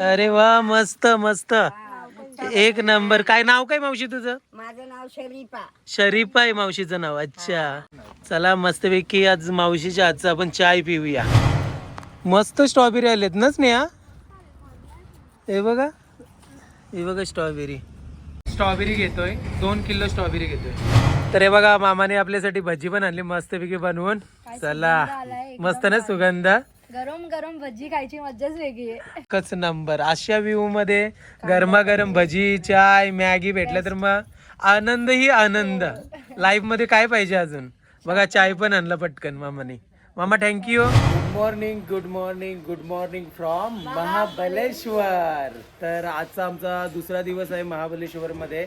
अरे वा मस्त मस्त. एक नंबर. काय नाव काय मावशी तुझं? माझं नाव शरीफा. शरीफा आहे मावशीचं नाव. अच्छा. चला मस्तपैकी आज मावशीच्या हातचा आपण चाय पिऊया. मस्त स्ट्रॉबेरी आलेत ना स्नेहा? हे बघा. हे बघा स्ट्रॉबेरी स्ट्रॉबेरी घेतोय. दोन किलो स्ट्रॉबेरी घेतोय. तर हे बघा मामाने आपल्यासाठी भजी पण आणली मस्तपैकी बनवून. चला. मस्त ना सुगंध. गरम गरम भजी खायची मज्जाच वेगळी आहे. एकच नंबर. अशा व्ह्यू मध्ये गरमागरम भजी चाय मॅगी भेटलं तर मग आनंद. ही. आनंद लाईफमध्ये काय पाहिजे अजून? बघा चाय पण आणलं पटकन मामाने. मामा thank you good morning good morning good morning from Mahabaleshwar. तर आजचा आमचा दुसरा दिवस आहे महाबलेश्वर मध्ये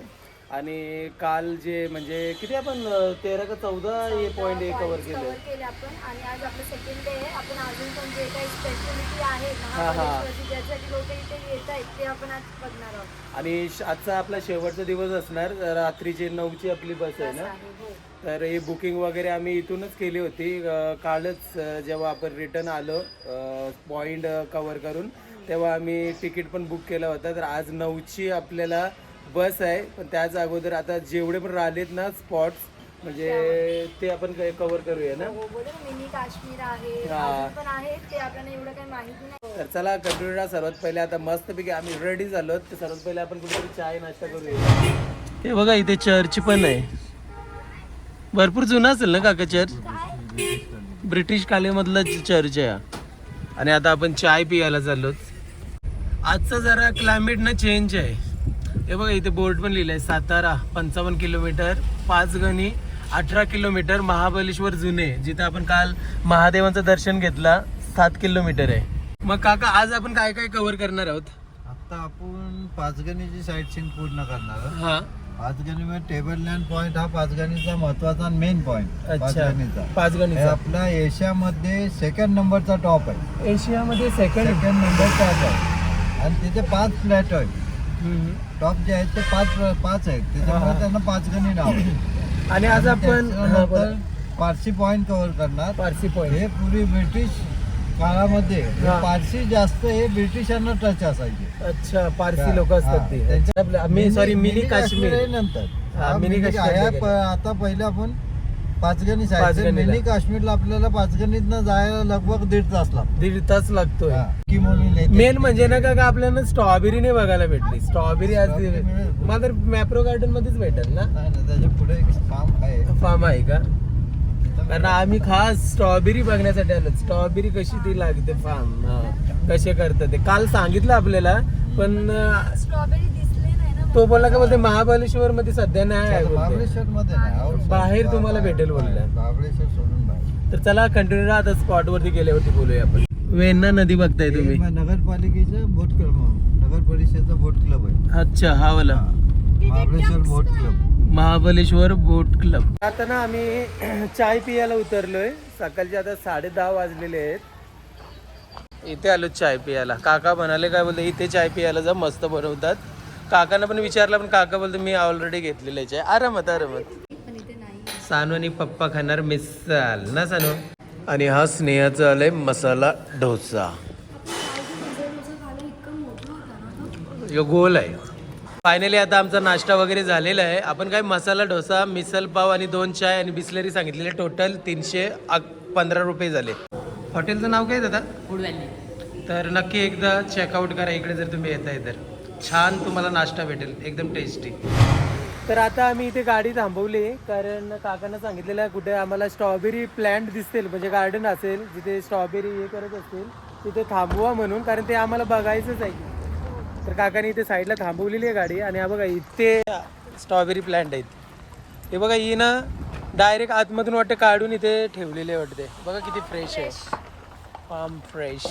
आणि काल जे म्हणजे किती आपण तेरा का चौदा हे पॉईंट हे कव्हर केले केले आपण. आणि आज आपलं सेकंड डे आहे. आपण अजून पण जे काही स्पेशालिटी आहे हा, हा. महाबळेश्वरची ज्यासाठी लोक इथे येत आहेत ते आपण आज बघणार आहोत. आणि श- आजचा आपला शेवटचा दिवस असणार. रात्रीची नऊची आपली बस आहे ना? तर ही बुकिंग वगैरे आम्ही इथूनच केली होती. अं, कालच अं, जेव्हा आपण रिटर्न आलो पॉईंट कवर करून तेव्हा आम्ही तिकीट पण बुक केलं होतं. तर आज नऊची आपल्याला बस आहे पण त्याच अगोदर आता जेवढे पण राहिलेत ना स्पॉट्स म्हणजे ते आपण कवर करूया ना? हो बोलले मिनी काश्मीर आहे हा. अजून पण आहे ते आपल्याला एवढं काही माहिती नाही. तर चला कंटिन्यू सर्वात पहिले. आता मस्तपैकी आम्ही रेडी झालो. तर सर्वात पहिले आपण कुठेतरी चाय नाश्ता करूया. हे बघा इथे चर्च पण आहे. भरपूर जुना असेल ना काका चर्च ब्रिटिश कालेमधलं चर्च आहे हा. आणि आता आपण चाय पियाला चाललोत. आजचं जरा क्लायमेट ना चेंज आहे. हे बघा इथे बोर्ड पण लिहिलंय सातारा पंचावन्न किलोमीटर पाच गणी अठरा किलोमीटर महाबळेश्वर जुने जिथे आपण काल महादेवांचं दर्शन घेतला सात किलोमीटर आहे. मग काका आज आपण काय काय कव्हर करणार आहोत? आता आपण पाचगणीची साईट सीन पूर्ण करणार आहोत. हा. पाचगणी मध्ये टेबल लँड पॉइंट हा पाचगणीचा महत्त्वाचा मेन पॉइंट पाचगणीचा. पाच गणित आपला एशियामध्ये सेकंड नंबरचा टॉप आहे. एशियामध्ये सेकंड सेकंड नंबर टॉप आहे. आणि तिथे पाच फ्लॅट आहेत. टॉप जे आहेत ते पाच पाच आहेत. त्याच्यामुळे त्यांना पाचगणी नाव आहे आणि आज आपण. पारसी पॉइंट कव्हर करणार. पारसी पॉईंट हे पूर्वी ब्रिटिश काळामध्ये. पारसी जास्त हे ब्रिटिशांना टच असायचे. अच्छा पारसी लोक असतात. ते. मी सॉरी मिनी काश्मीर. नंतर. प- आता पहिले आपण पाचगणी पाचगणीला. जायचं मिनी काश्मीरला आपल्याला पाचगणीतनं जायला लगभग दीड तास लागतो. दीड तास लागतोय. हा. की म्हणून येते. मेन म्हणजे ना का आपल्याला स्ट्रॉबेरी नाही बघायला भेटली. स्ट्रॉबेरी आज Strawberry मिळेल. मला तर मॅप्रो गार्डन मध्येच भेटेल ना? नाही, त्याच्या पुढे एक फार्म आहे. फार्म आहे का? कारण आम्ही खास स्ट्रॉबेरी बघण्यासाठी आलो. स्ट्रॉबेरी कशी ती लागते फार्म कसे करतात ते? काल सांगितलं आपल्याला पण अं, स्ट्रॉबेरी तो बोलला का बोलते महाबळेश्वर मध्ये सध्या नाही आहे बोलते. महाबळेश्वर मध्ये नाही outside. बाहेर तुम्हाला भेटेल. बोलला. महाबळेश्वर सोडून बाहेर. तर चला कंटिन्यू आता स्पॉट वरती गेल्यावरती बोलूया आपण. वेण्णा नदी बघताय तुम्ही. हे नगरपालिकेचं बोट क्लब नगर परिषदेचा बोट क्लब आहे. अच्छा हा वाला. Mahabaleshwar boat club Mahabaleshwar boat club आता ना आम्ही चाय पियाला उतरलोय. सकाळचे आता साडे दहा वाजलेले आहेत. इथे आलो चाय पियाला काका म्हणाले काय बोलते इथे चाय पियाला जा मस्त बनवतात. काकांना पण विचारलं पण काका बोलतो मी ऑलरेडी घेतलेलं आहे. चाय आरामात आरामात. पण इथे नाही सानू आणि पप्पा खाणार मिसाल ना सानू? आणि हा स्नेहाचा आलाय मसाला डोसा. यो गोल आहे. फायनली आता आमचा नाश्ता वगैरे झालेला आहे. आपण काय मसाला डोसा मिसल पाव आणि दोन चाय आणि बिस्लरी सांगितलेले टोटल तीनशे पंधरा रुपये झाले. हॉटेलचं नाव काय दादा? तर नक्की एकदा चेकआउट करा. इकडे जर तुम्ही येताय तर. छान तुम्हाला नाश्ता भेटेल एकदम टेस्टी तर आता आम्ही इथे गाडी थांबवली कारण काकांना सांगितलेलं आहे कुठे आम्हाला स्ट्रॉबेरी प्लांट दिसतील म्हणजे गार्डन असेल जिथे स्ट्रॉबेरी हे करत असतील तिथे थांबवा म्हणून कारण ते आम्हाला बघायचंच आहे. तर काकाने इथे साईडला थांबवलेली आहे गाडी आणि हा बघा इथे स्ट्रॉबेरी प्लांट आहेत. हे बघा ही ना डायरेक्ट आतमधून वाटते काढून इथे ठेवलेले वाटते. बघा किती फ्रेश आहे. फार्म फ्रेश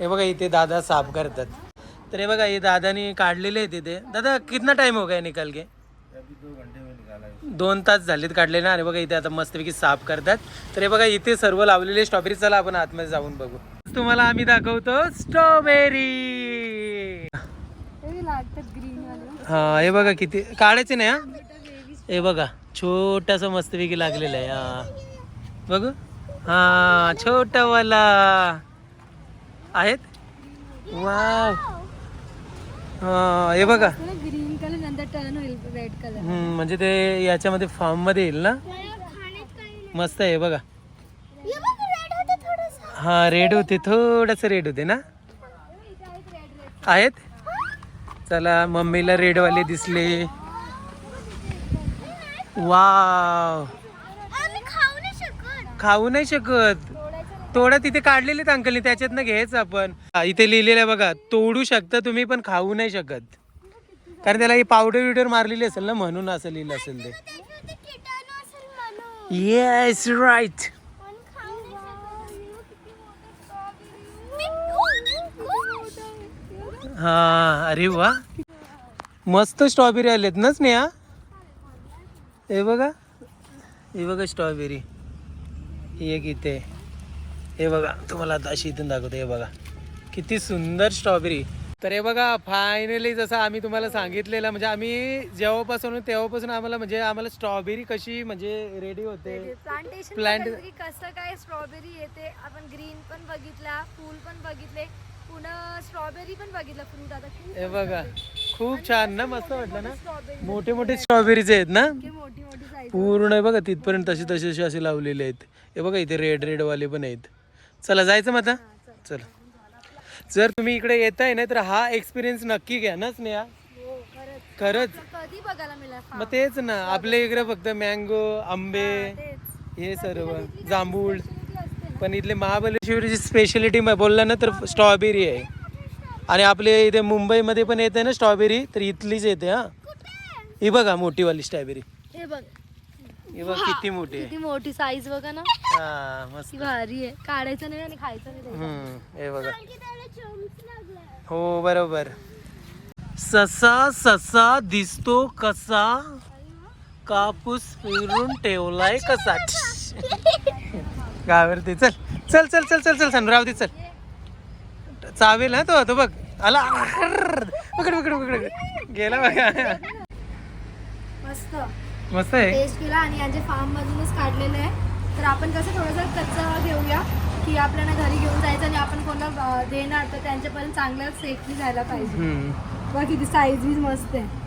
हे बघा इथे दादा साफ करतात. तर हे बघा हे दादानी काढलेले आहेत इथे. दादा कितना टाइम हो गया निकाल के? दोन तास झालेत काढले ना. आणि बघा इथे आता मस्तपैकी साफ करतात. तर हे बघा इथे सर्व लावलेले स्ट्रॉबेरी चला आपण आतमध्ये जाऊन बघू. तुम्हाला आम्ही दाखवतो स्ट्रॉबेरी हे लागतात ग्रीन वाले. हा हे बघा किती काढायचे नाही हा? हे बघा छोटासा मस्तपैकी लागलेला आहे हा. बघू. हा छोटा वाला आहेत? वाव. हा हे बघा. ग्रीन कलर नंतर टर्न होईल रेड कलर हम्म, म्हणजे ते याच्यामध्ये फार्ममध्ये येईल ना? मस्त आहे बघा. हा रेड होते थोडस. रेड होते ना? आहेत? चला मम्मीला रेड वाले दिसले वाव खाऊ नाही शकत. तोडा तिथे काढलेले अंकलनी त्याच्यातनं घ्यायचं आपण. इथे लिहिलेलं आहे बघा तोडू शकता तुम्ही पण खाऊ नाही शकत. कारण त्याला ही पावडर विडर मारलेली असेल ना म्हणून असं लिहिलं असेल ते. येस राईट हा अरे वा. मस्त स्ट्रॉबेरी आलेत ना स्नेहा? हे बघा. हे बघा स्ट्रॉबेरी एक इथे. हे बघा तुम्हाला आता अशी इथून दाखवतो हे बघा. किती सुंदर स्ट्रॉबेरी तर हे बघा फायनली जसं आम्ही तुम्हाला सांगितलेलं म्हणजे आम्ही जेव्हापासून तेव्हापासून आम्हाला म्हणजे आम्हाला स्ट्रॉबेरी कशी म्हणजे रेडी होते. प्लांटेशन की कसं काय स्ट्रॉबेरी येते. आपण ग्रीन पण बघितला फूल पण बघितले. पुन्हा स्ट्रॉबेरी पण बघितलं हे बघा खूप छान ना मस्त वाटलं ना? मोठे मोठे स्ट्रॉबेरीचे आहेत ना? पूर्ण बघा तिथपर्यंत तसे तसे असे असे लावलेले आहेत. हे बघा इथे रेड रेड वाले पण आहेत. चला जायचं मग आता? चला. जर तुम्ही इकडे येत आहे ना तर हा एक्सपिरियन्स नक्की घ्या ना स्नेहा? हो खरंच. कधी बघायला मिळाला? मग तेच ना आपल्या इकडे फक्त मँगो आंबे हे सर्व जांभूळ. पण इथले महाबळेश्वरची स्पेशलिटी बोलला ना तर स्ट्रॉबेरी आहे. आणि आपले इथे मुंबईमध्ये पण येते ना स्ट्रॉबेरी तर इथलीच येते हा. ही बघा मोठीवाली स्ट्रॉबेरी हे बघ किती मोठी आहे. किती मोठी साईज बघा ना. हा मस्त. ती भारी आहे. काढायचं नाही आणि खायचं नाही त्याच्यात. हम्म हे बघा. हो बरोबर. ससा ससा दिसतो कसा? कापूस फिरून ठेवलाय कसा? गावरती चल चल चल चल चल चल सनरावती चल. चावेल ना तो तो बघ. आला. अर्र. पकड पकड पकड. गेला बघा. मस्त. मस्त आहे. टेस्ट केला आणि यांचे फार्म मधूनच काढलेलं आहे. तर आपण कसं थोडंसं कच्चा घेऊया की आपल्याला घरी घेऊन जायचं आणि आपण कोणाला देणार तर त्यांच्यापर्यंत चांगलं सेफली जायला पाहिजे. हम्म. बघा किती साईज बी मस्त आहे.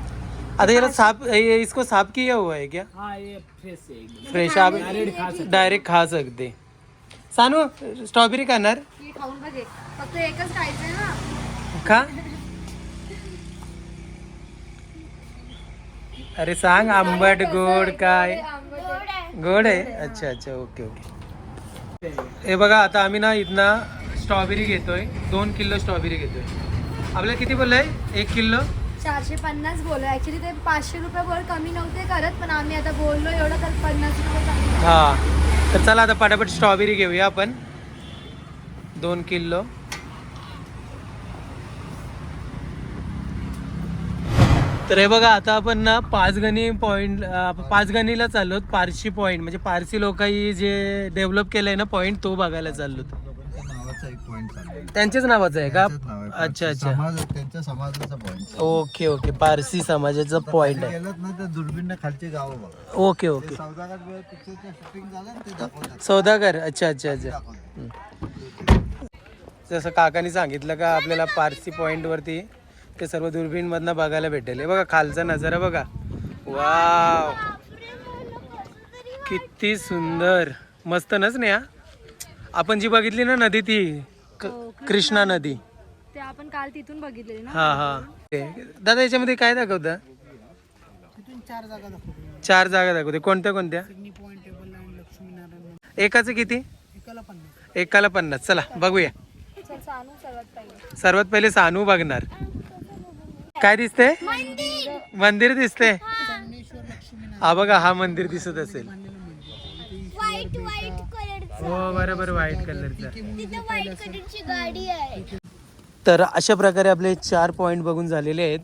आता याला साफ ये- इसको साफ किया हुआ है क्या? हाँ ये फ्रेश है एकदम. फ्रेश आप डायरेक्ट खा सकते. सानू स्ट्रॉबेरी खाणार? की खाऊन बघे. फक्त एकच ना. खा अरे सांग आंबट गोड काय? गोड आहे. अच्छा अच्छा ओके ओके. हे बघा आता आम्ही ना इथनं स्ट्रॉबेरी घेतोय. दोन किलो स्ट्रॉबेरी घेतोय. आपल्याला किती बोललंय एक किलो? चारशे पन्नास बोललो. ऍक्च्युली ते पाचशे रुपये वर कमी नव्हते करत पण आम्ही आता बोललो एवढं तर पन्नास रुपये हा. तर चला आता पटापट स्ट्रॉबेरी घेऊया आपण. दोन किलो. तर हे बघा आता आपण ना पाचगणी पॉईंट पाचगणीला चाललो पारशी पॉईंट म्हणजे पारसी लोकांनी जे डेव्हलप केलंय ना पॉईंट तो बघायला चाललो त्यांच्याच नावाचं आहे का? आहे. अच्छा अच्छा. त्यांच्या समाजाचा ओके ओके. पारसी समाजाचा पॉईंट आहे. गेलं ना तर दुर्बीण खालची गावं बघा. Okay okay. सौदागर पिक्चरचं शूटिंग झालं ना ते दाखवतात. सौदागर अच्छा अच्छा अच्छा. दाखवतात. जसं काकाने सांगितलं का आपल्याला पारसी पॉइंट वरती ते सर्व दुर्बीण मधनं बघायला भेटेल. हे बघा खालचा नजारा बघा. वाव. किती सुंदर. मस्त नच नाही हा आपण जी बघितली ना नदी ती क- कृष्णा नदी. ते आपण काल तिथून बघितलेली ना. हा हा. ते. दादा याच्यामध्ये काय दाखवतं? चार जागा दाखवते. कोणत्या कोणत्या? एकाचं किती? एकाला पन्नास. चला बघूया. सर्वात पहिले सानू बघणार. काय दिसते मंदिर. दिसते हा. बघा हा मंदिर दिसत असेल. हो बरोबर व्हाईट कलरचा तर अशा प्रकारे आपले चार पॉइंट बघून झालेले आहेत.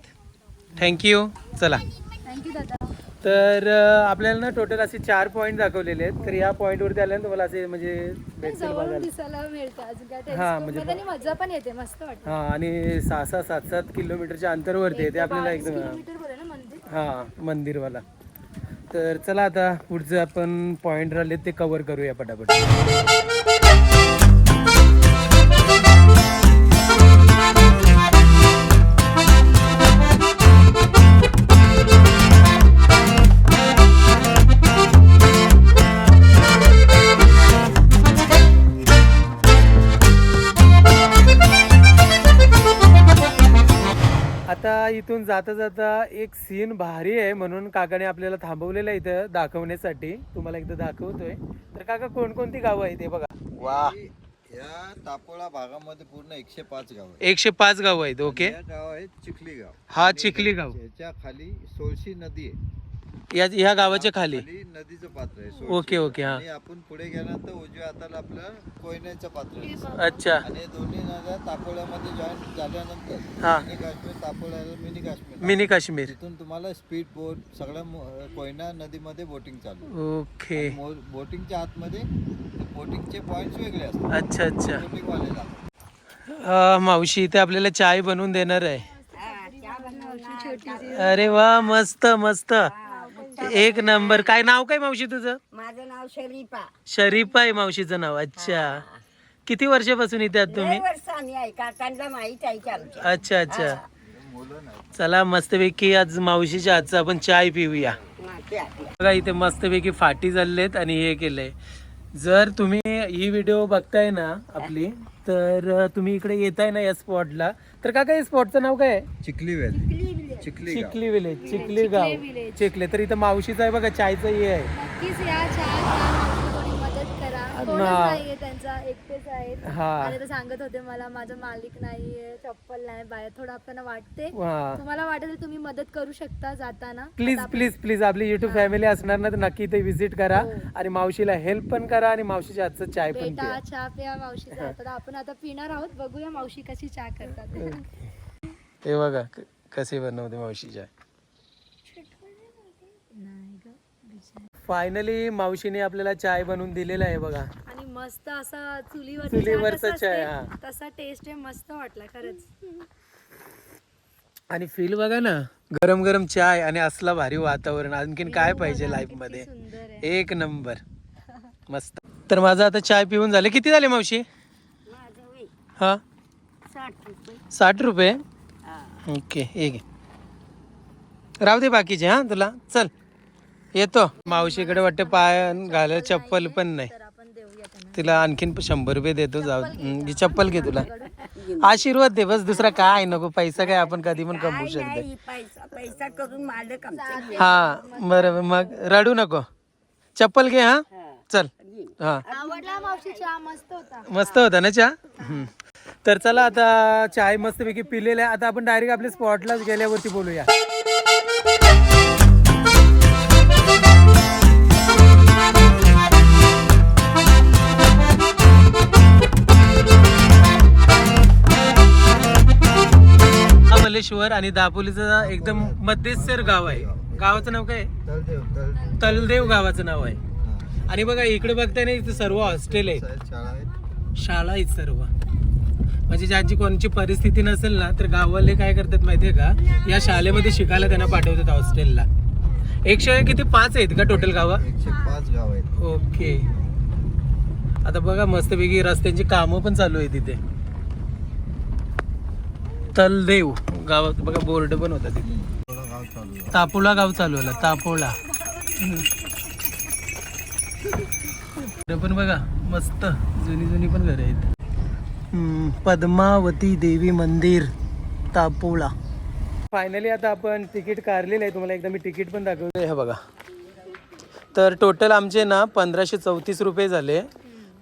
थँक्यू चला. थँक्यू दादा. तर आपल्याला ना टोटल असे चार पॉईंट दाखवलेले आहेत. तर या पॉईंटवरती आल्यानंतर तुम्हाला असे म्हणजे भेटतील जवळून बघायला. दिसायला मिळतं अजून काय. हा, म्हणजे नाही. मजा पण येते मस्त वाटतं. हा आणि सहा सहा सात सात किलोमीटरच्या अंतरवरती आहे. ते आपल्याला एकदम किलोमीटर बोल ना मंदिर? हा मंदिरवाला. तर चला आता पुढचे आपण पॉइंट राहिले ते कव्हर करूया पटापट. इथून जाता जाता एक सीन भारी आहे म्हणून काकाने आपल्याला थांबवलेलं आहे इथं दाखवण्यासाठी. तुम्हाला एकदा दाखवतोय. तर काका कोणकोणती गावं आहेत ते बघा? वा. या तापोळा भागामध्ये पूर्ण एकशे पाच गाव एकशे पाच गावं आहेत ओके. गाव आहेत चिखली गाव. हा चिखली गाव. याच्या खाली सोळशी नदी आहे या ह्या गावाच्या खाली नदीचं पात्र आहे. ओके ओके हा. आणि आपण पुढे गेल्यानंतर उजव्या हाताला आपलं कोयनेचं पात्र आहे. अच्छा. आणि दोन्ही नद्या तापोळ्यामध्ये जॉईन झाल्यानंतर हा. मिनी काश्मीर तापोळ्याला मिनी काश्मीर. मिनी काश्मीर. तिथून तुम्हाला स्पीड बोट सगळ्या मो- कोयना नदीमध्ये बोटिंग चालू आहे. ओके. मो- बोटिंगच्या आतमध्ये बोटिंगचे पॉइंट्स वेगळे असतात. अच्छा अच्छा. बोटिंग वालेला अ, मावशी इथे आपल्याला चाय बनवून देणार आहे. अरे वा मस्त मस्त. एक नंबर. काय नाव काय मावशी तुझं? माझं नाव शरीफा. शरीफा आहे मावशीचं नाव. अच्छा. किती वर्षापासून इथे आहात तुम्ही? लय वर्ष आम्ही आहे काकांना माहीत आहे की आमच्या अच्छा अच्छा. चला मस्तपैकी आज मावशीच्या हातचा आपण चाय पिऊया. आहे. बघा इथे मस्तपैकी फाटी चाललेत आणि हे केलंय. जर तुम्ही ही व्हिडिओ बघताय ना आपली तर तुम्ही इकडे येताय ना या स्पॉटला तर काका या स्पॉटचं नाव काय आहे? चिखली वेल चिखली. चिखली विलेज चिखली गाव. village. चिखले तर इथं मावशीचं आहे बघा चायचं हे आहे. नक्कीच या चहा घ्या, मावशी मदत करा. कोणच ना. नाहीये त्यांचा एकटेच आहेत. हा. आणि ते सांगत होते मला माझा मालिक नाहीये चप्पल नाही बाहेर थोडं आपल्याला वाटते. हा तुम्हाला वाटत तुम्ही मदत करू शकता जाताना. प्लीज आता आपण- प्लीज प्लीज आपली युट्यूब फॅमिली असणार ना तर नक्की इथे विजिट करा. आणि मावशीला हेल्प पण करा आणि मावशीच्या हातचं चाय पण बेटा पिया. चहा प्या मावशीचा. हातात आपण आता पिणार आहोत. बघूया मावशी कशी चहा करतात. हे बघा क- कसे बनवते मावशी चाय फायनली मावशीने आपल्याला चाय बनवून दिलेला आहे बघा. आणि मस्त असा चुलीवर चुलीवरचा चहा, हा. तसा टेस्ट आहे मस्त वाटला खरंच. आणि फील बघा ना गरम गरम चाय आणि असला भारी वातावरण आणखीन काय पाहिजे लाईफमध्ये एक नंबर. मस्त. तर माझं आता चाय पिऊन झाले. किती झाले मावशी? हा? साठ रुपये. साठ रुपये. ओके एक राहू दे बाकीचे हा तुला. चल येतो. मावशीकडे वाटते पाय घालायला चप्पल पण नाही. तर आपण देऊया त्यांना तिला आणखीन शंभर रुपये देतो जाऊ ही चप्पल घे तुला. आशीर्वाद दे बस दुसरा काय नको पैसा काय आपण कधी पण कमवू शकते. नाही पैसा पैसा करून मालक आमचे हा बरोबर मग रडू नको. चप्पल घे हा. चल. हा. आवडला मावशी चहा मस्त होता. मस्त होता ना चहा? हम्म. तर चला आता चाय मस्तपैकी पिलेला आहे. आता आपण डायरेक्ट आपल्या स्पॉटलाच गेल्यावरती बोलूया. महाबलेश्वर आणि दापोलीचं एकदम मध्यस्थर गाव आहे. गावाचं नाव काय? तलदेव गावाचं नाव आहे. आणि बघा इकडे बघताय ना इथे सर्व हॉस्टेल आहेत. शाळा आहेत सर्व. म्हणजे ज्यांची कोणची परिस्थिती नसेल ना तर गाववाले काय करतात माहितीये का? या शाळेमध्ये शिकायला त्यांना पाठवतात हॉस्टेलला. एकशे किती? पाच आहेत का टोटल गावं? एकशे पाच गाव आहेत. ओके. आता बघा मस्तपैकी रस्त्यांची कामं पण चालू आहे तिथे तलदेव गावात बघा बोर्ड पण होता तिथे. गाव चालू. तापोळा गाव चालू आला तापोळा पण बघा मस्त जुनी जुनी पण घरं आहेत. पद्मावती देवी मंदिर तापोळा फायनली आता आपण तिकीट काढलेलं आहे. तुम्हाला एकदा मी तिकीट पण दाखवतो. हे बघा. तर टोटल आमचे ना पंधराशे चौतीस रुपये झाले.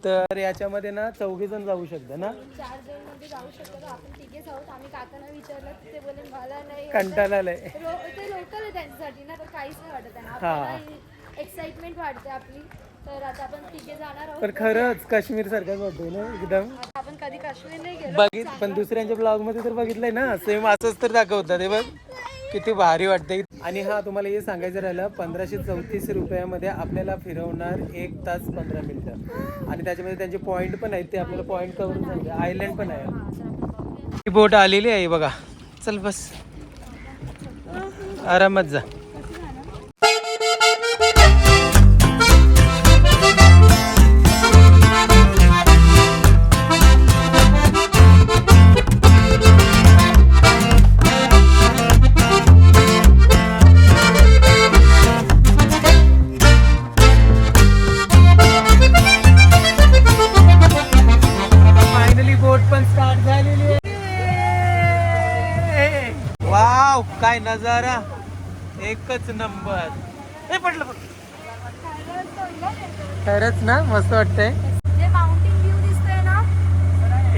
तर याच्यामध्ये ना चौघी जण जाऊ शकता ना? चार जणमध्ये जाऊ शकतो आपण तिघेच आहोत आम्ही काकांना विचारलं तर ते बोले मला नाही कंटाळा आलाय. लो- ते लोकल आहे त्यांच्यासाठी ना तर काहीच नाही वाटत त्यांना. हा. एक्साइटमेंट वाटते आपली. तर आता आपण तिघे जाणार आहोत. पण खरंच काश्मीर सारखंच वाटतंय ना एकदम. आता आपण कधी काश्मीर नाही गेलो. बघित पण दुसऱ्यांच्या ब्लॉगमध्ये तर बघितलंय ना सेम असंच तर दाखवतात हे बघ. किती भारी वाटतंय. आणि हा तुम्हाला हे सांगायचं राहिलं पंधराशे चौतीस रुपयामध्ये आपल्याला फिरवणार एक तास पंधरा मिनिटं. आणि त्याच्यामध्ये त्यांचे पॉईंट पण आहेत ते आपल्याला पॉईंट करून सांगते. आयलँड पण आहे. ही बोट आलेली आहे बघा. चल बस. आरामात जा. काय नजारा एकच नंबर. पडलं पडलं खरंच ना मस्त वाटतंय. जे माउंटेन व्ह्यू दिसतोय ना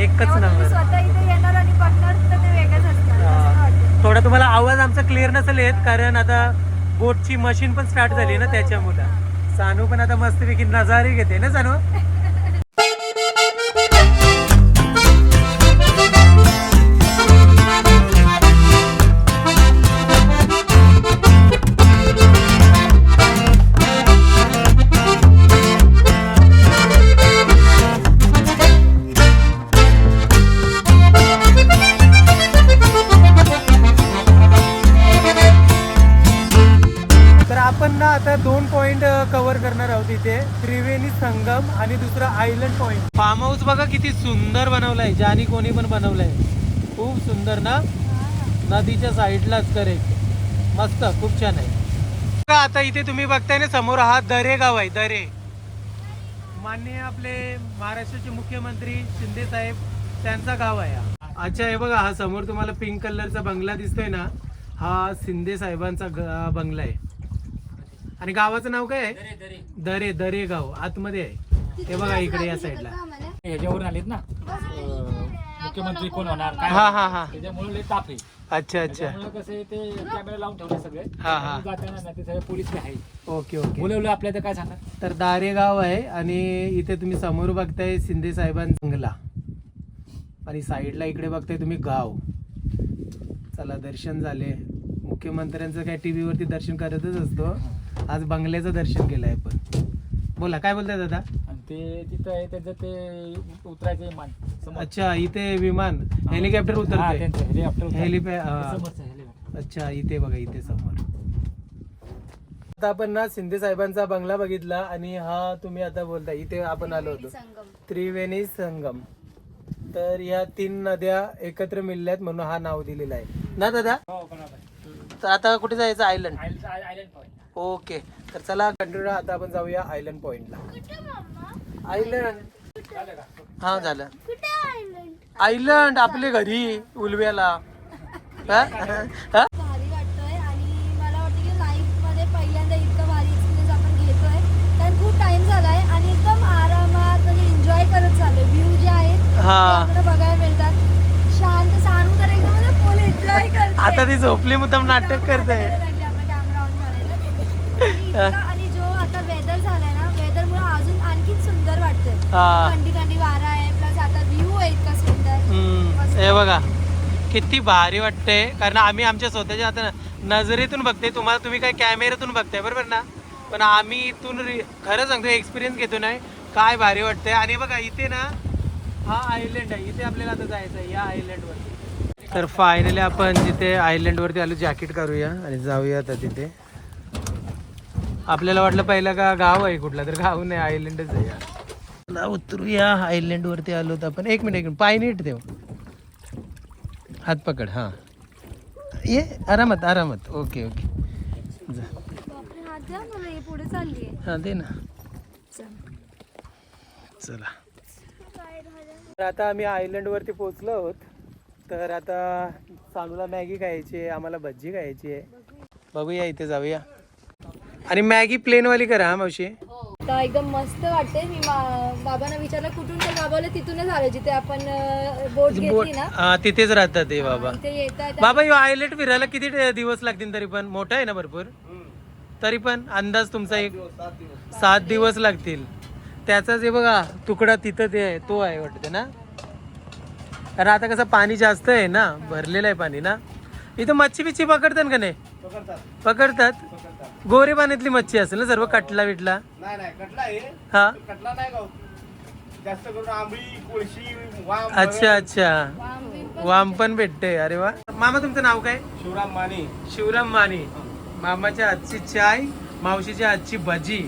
एकच नंबर. स्वतः इथे येणार आणि बघणार तर ते वेगळंच असणार. असं वाटतं. थोडा तुम्हाला आवाज आमचा क्लिअर नसेल येत कारण आता बोटची मशीन पण स्टार्ट झाली ना त्याच्यामुळं. सानू पण आता मस्तपैकी नजारे घेते ना सानू? आता दोन पॉइंट कव्हर करणार आहोत इथे. त्रिवेणी संगम आणि दुसरा आयलंड पॉइंट फार्म हाऊस बघा किती सुंदर बनवलाय. ज्यानी कोणी पण बनवलंय. खूप सुंदर ना? नदीच्या साईडलाच करेक्ट मस्त खूप छान आहे. आता इथे तुम्ही बघताय ना समोर हा दरे गाव आहे दरे. माननीय आपले महाराष्ट्राचे मुख्यमंत्री शिंदे साहेब त्यांचा गाव आहे अच्छा हे बघा हा समोर तुम्हाला पिंक कलरचा बंगला दिसतोय ना? हा शिंदे साहेबांचा बंगला आहे. आणि गावाचं नाव काय आहे? दरे दरे. गाव आतमध्ये आहे. हे बघा इकडे या साईडला. ह्याच्यावरून आलेत ना? मुख्यमंत्री कोण होणार? काय हा हा हा. त्याच्यामुळे लय ताप आहे. अच्छा अच्छा. कसं ते कॅमेरा लावून ठेवले सगळे. हा, हा. जाताना ना ते सगळे पोलीस आहे. Okay okay. बोलवलं आपल्या तर काय सांगा? तर दारे गाव आहे आणि इथे तुम्ही समोर बघताय शिंदे साहेबांचा बंगला आणि साईडला इकडे बघताय तुम्ही गाव. चला दर्शन झाले. मुख्यमंत्र्यांचं काय टी व्हीवरती दर्शन करतच असतो. आज बंगल्याचं दर्शन केलंय पण. बोला काय बोलताय दादा? आणि ते तिथं आहे त्याचं ते उतरायचं विमान समोर. अच्छा इथे विमान हेलिकॉप्टर हा, उतरतंय. त्यांचं हेलिकॉप्टर उतरतं. हेलिपॅ ते हा. समोरचं हेलिकॉप्टर. अच्छा इथे बघा इथे समोर. आता आपण ना शिंदे साहेबांचा बंगला बघितला आणि हा तुम्ही आता बोलता इथे आपण आलो होतो. त्रिवेणी संगम. तर या तीन नद्या एकत्र मिळल्यात म्हणून हा नाव दिलेला आहे. ना दादा? हो बरोबर. तर आता कुठे जायचं? Island island island point okay तर चला कंटिन्यू आता आपण जाऊया आयलंड पॉइंटला आयलंड हा झालं. आयलंड आपले घरी उलव्याला. हा? हा? म्हणजे हा. म्हणजे आता ती झोपली मुद्दाम नाटक करते. इतकं- आणि जो आता वेदर झालाय ना वेदर मुळे अजून आणखी सुंदर वाटतंय. हा. थंडी थंडी वारा आहे प्लस आता व्ह्यू आहे इतका सुंदर. हम्म, हे बघा किती भारी वाटते कारण आम्ही आमच्या स्वतःच्या आता नजरेतून बघते तुम्हाला तुम्ही काय कॅमेऱ्यातून बघताय बरोबर ना? पण आम्ही इथून रि- खरं सांगतो एक्सपिरियन्स घेतो नाही. काय भारी वाटतंय. आणि बघा इथे ना हा आयलंड आहे. इथे आपल्याला आता जायचं आहे या आयलंडवरती तर फायनली आपण जिथे आयलंडवरती आलो जॅकेट करूया आणि जाऊया आता तिथे. आपल्याला वाटलं पहिलं का गाव आहे कुठला तर गाव नाही आयलंडच आहे यार. चला उतरूया आयलंड वरती आलो तर आपण. एक मिनिट एक मिनिट. पाय नीट देऊ हात पकड हां. ये आरामात आरामात. Okay okay. जा. बापरे हात द्या मला हे पुढे चालली आहे. हां दे ना. चला. तर आता आम्ही आयलंड वरती पोहोचलो आहोत. तर आता सानूला मॅगी खायची आहे आम्हाला भज्जी खायची आहे. बघूया इथे जाऊया. आणि मॅगी प्लेनवाली करा हा मावशी. तर एकदम मस्त वाटते मी मा- बाबांना विचारलं कुठून तर बाबाला तिथूनच आलो जिथे आपण बोट घेतली ना. हा तिथेच राहतात ते बाबा. येतात बाबा ह्यो आयलंड फिरायला किती दिवस लागतील तरी पण? मोठा आहे ना भरपूर? तरी पण अंदाज तुमचा एक सात दिवस लागतील. त्याचाच हे बघा तुकडा तिथं ते आहे तो आहे वाटतं ना? कारण आता कसं पाणी जास्त आहे ना भरलेलं आहे पाणी ना? इथं मच्छी बिच्छी पकडतात का नाही? पकडतात. गोरे पाण्यातली मच्छी असेल ना सर्व कटला बिटला? नाही नाही कटला आहे. हा. कटला नाही गाव जास्त करून आंबळी कोळशी वाम अच्छा अच्छा. वाम पण भेटते अरे वा. मामा तुमचं नाव काय? शिवराम माने. शिवराम माने. मामाच्या हातची चाय मावशीच्या हातची भजी.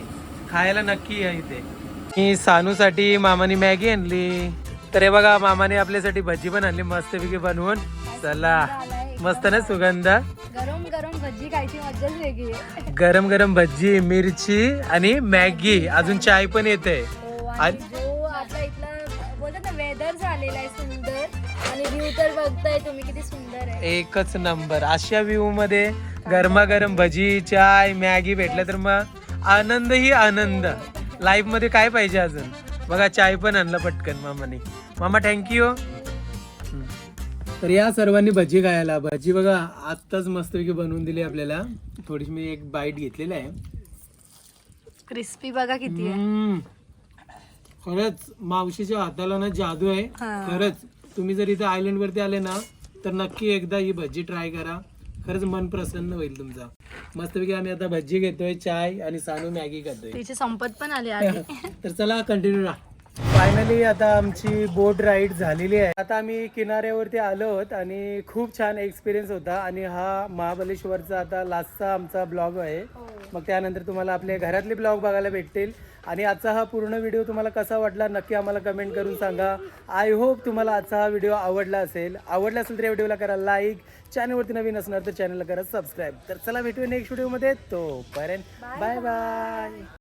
खायला नक्की या इथे. मी सानूसाठी मामाने मॅगी आणली. तर हे बघा मामाने आपल्यासाठी भजी पण आणली मस्तपैकी बनवून. चला. मस्त ना सुगंध? गरम गरम भजी खायची मज्जाच वेगळी आहे. गरम गरम भजी मिरची आणि मॅगी. अजून चाय पण येते. हो, आणि जो आपला इथला बोलतात ना वेदर झालेला आहे सुंदर. आणि व्ह्यू तर बघताय तुम्ही किती सुंदर आहे. एकच नंबर अशा व्ह्यू मध्ये गरमागरम भजी चाय मॅगी भेटलं तर मग आनंद. ही. आनंद लाईफमध्ये काय पाहिजे अजून? बघा चाय पण आणलं पटकन मामाने. मामा थँक्यू तर या सर्वांनी भजी खायला. भजी बघा आत्ताच मस्तपैकी बनवून दिली आपल्याला. थोडीशी मी एक बाईट घेतलेली आहे. क्रिस्पी बघा किती आहे. हम्म. खरंच मावशीच्या हाताला ना जादू आहे. हा. खरंच तुम्ही जर इथे आयलंड वरती आले ना तर नक्की एकदा ही भजी ट्राय करा. खरंच मन प्रसन्न होईल तुमचा. मस्तपैकी आम्ही आता भजी घेतोय चाय आणि सानू मॅगी खातोय. तिची संपत पण आली आधी. तर चला कंटिन्यू राहा फायनली आता आमची बोट राईड झालेली आहे. आता आम्ही किनाऱ्यावरती आलो आहोत आणि खूप छान एक्सपिरियन्स होता आणि हा महाबलेश्वरचा आता लास्टचा आमचा ब्लॉग आहे. मग त्यानंतर तुम्हाला आपले घरातले ब्लॉग बघायला भेटतील. आणि आजचा हा पूर्ण व्हिडिओ तुम्हाला कसा वाटला नक्की आम्हाला कमेंट करून सांगा. आय होप तुम्हाला आजचा हा व्हिडिओ आवडला असेल. आवडला असेल तर या व्हिडिओला करा लाईक चॅनलवरती नवीन असणार तर चॅनलला करा सबस्क्राईब तर चला भेटूया नेक्स्ट व्हिडिओमध्ये तोपर्यंत बाय बाय